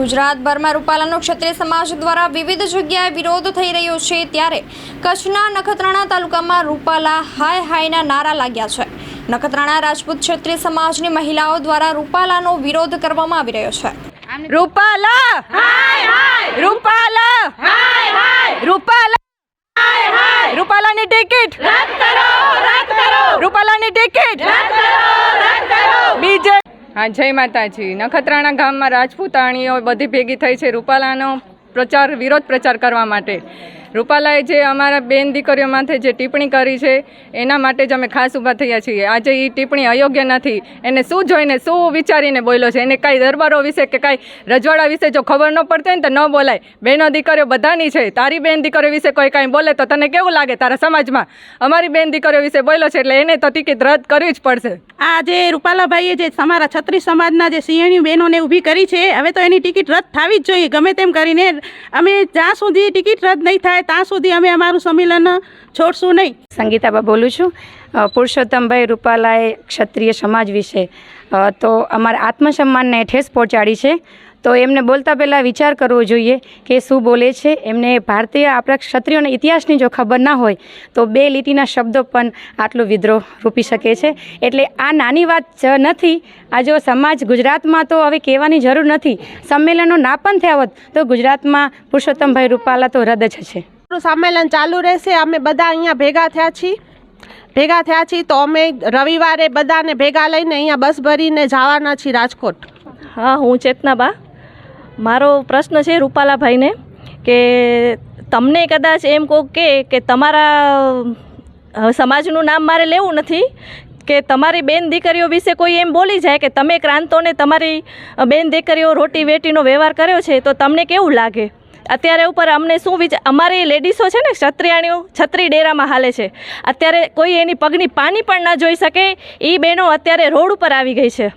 ગુજરાતભરમાં રૂપાલાનો ક્ષત્રિય સમાજ દ્વારા વિવિધ જગ્યાએ વિરોધ થઈ રહ્યો છે ત્યારે કચ્છના નખત્રાણા તાલુકામાં રૂપાલા હાય હાયના નારા લાગ્યા છે. નખત્રાણા રાજપૂત ક્ષત્રિય સમાજની મહિલાઓ દ્વારા રૂપાલાનો વિરોધ કરવામાં આવી રહ્યો છે. રૂપાલા! રૂપાલા! રૂપાલા! રૂપાલાની ટિકિટ! રૂપાલાની ટિકિટ! બીજે હા, જય માતાજી. નખત્રાણા ગામમાં રાજપૂતાણીઓ બધી ભેગી થઈ છે રૂપાલાનો પ્રચાર, વિરોધ પ્રચાર કરવા માટે. રૂપાલાએ જે અમારા બેન દીકરીઓ માથે જે ટિપ્પણી કરી છે, એના માટે જ અમે ખાસ ઊભા થયા છીએ. આજે એ ટિપ્પણી અયોગ્ય નથી. એને શું જોઈને, શું વિચારીને બોલ્યો છે? એને કાંઈ દરબારો વિશે કે કાંઈ રજવાડા વિશે જો ખબર ન પડતી હોય ને તો ન બોલાય. બહેનો દીકરીઓ બધાની છે. તારી બેન દીકરીઓ વિશે કોઈ કાંઈ બોલે તો તને કેવું લાગે તારા સમાજમાં? અમારી બેન દીકરીઓ વિશે બોલ્યો છે એટલે એને તો ટિકિટ રદ કરવી જ પડશે. આ જે રૂપાલાભાઈએ જે અમારા છત્રીસ સમાજના જે સિંહણી બહેનોને ઊભી કરી છે, હવે તો એની ટિકિટ રદ થવી જ જોઈએ. ગમે તેમ કરીને અમે જ્યાં સુધી ટિકિટ રદ નહીં થાય ત્યાં સુધી અમે અમારું સંમેલન છોડશું નહીં. સંગીતાબા બોલું છું. પુરુષોત્તમભાઈ રૂપાલાએ ક્ષત્રિય સમાજ વિશે તો અમારા આત્મસન્માનને ઠેસ પહોંચાડી છે. તો એમને બોલતા પહેલાં વિચાર કરવો જોઈએ કે શું બોલે છે. એમને ભારતીય આપણા ક્ષત્રિયોના ઇતિહાસની જો ખબર ના હોય તો બે લીટીના શબ્દો પણ આટલો વિદ્રોહ રૂપી શકે છે. એટલે આ નાની વાત જ નથી. આ જો સમાજ ગુજરાતમાં તો હવે કહેવાની જરૂર નથી. સંમેલનો ના પણ થયા હોત તો ગુજરાતમાં પુરુષોત્તમભાઈ રૂપાલા તો રદ જ છે. આપણું સંમેલન ચાલુ રહેશે. અમે બધા અહીંયા ભેગા થયા છીએ. ભેગા થયા છીએ તો અમે રવિવારે બધાને ભેગા લઈને અહીંયા બસ ભરીને જવાના છીએ રાજકોટ. હા હું ચેતનાબા. મારો પ્રશ્ન છે રૂપાલાભાઈને કે તમને કદાચ એમ કહો કે કે તમારા સમાજનું નામ મારે લેવું નથી, કે તમારી બેન દીકરીઓ વિશે કોઈ એમ બોલી જાય કે તમે ક્રાંતોને તમારી બેન દીકરીઓ રોટી વેટીનો વ્યવહાર કર્યો છે, તો તમને કેવું લાગે? અત્યારે ઉપર અમને શું વિચાર અમારી લેડીસો છે ને ક્ષત્રિયાણીઓ, છત્રી ડેરામાં હાલે છે. અત્યારે કોઈ એની પગની પાણી પણ ન જોઈ શકે એ બહેનો અત્યારે રોડ ઉપર આવી ગઈ છે.